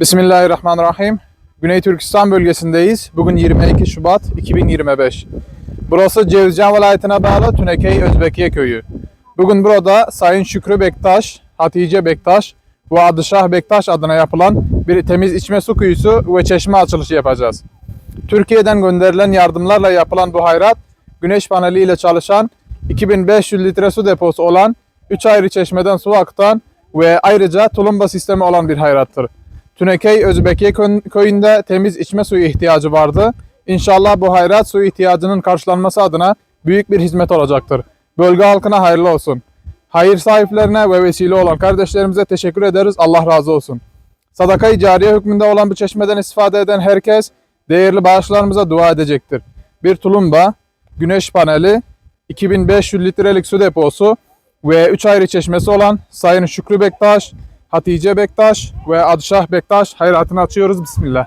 Bismillahirrahmanirrahim. Güney Türkistan bölgesindeyiz. Bugün 22 Şubat 2025. Burası Cevizcan vilayetine bağlı Tünekey Özbekiye köyü. Bugün burada Sayın Şükrü Bektaş, Hatice Bektaş ve Adışah Bektaş adına yapılan bir temiz içme su kuyusu ve çeşme açılışı yapacağız. Türkiye'den gönderilen yardımlarla yapılan bu hayrat, güneş paneli ile çalışan 2500 litre su deposu olan 3 ayrı çeşmeden su akıtan ve ayrıca tulumba sistemi olan bir hayrattır. Tünekey Özbekiye kö- köyünde temiz içme suyu ihtiyacı vardı. İnşallah bu hayrat su ihtiyacının karşılanması adına büyük bir hizmet olacaktır. Bölge halkına hayırlı olsun. Hayır sahiplerine ve vesile olan kardeşlerimize teşekkür ederiz. Allah razı olsun. Sadaka-i cariye hükmünde olan bu çeşmeden istifade eden herkes değerli bağışlarımıza dua edecektir. Bir tulumba, güneş paneli, 2500 litrelik su deposu ve 3 ayrı çeşmesi olan Sayın Şükrü Bektaş, Hatice Bektaş ve Adşah Bektaş hayratını açıyoruz. Bismillah.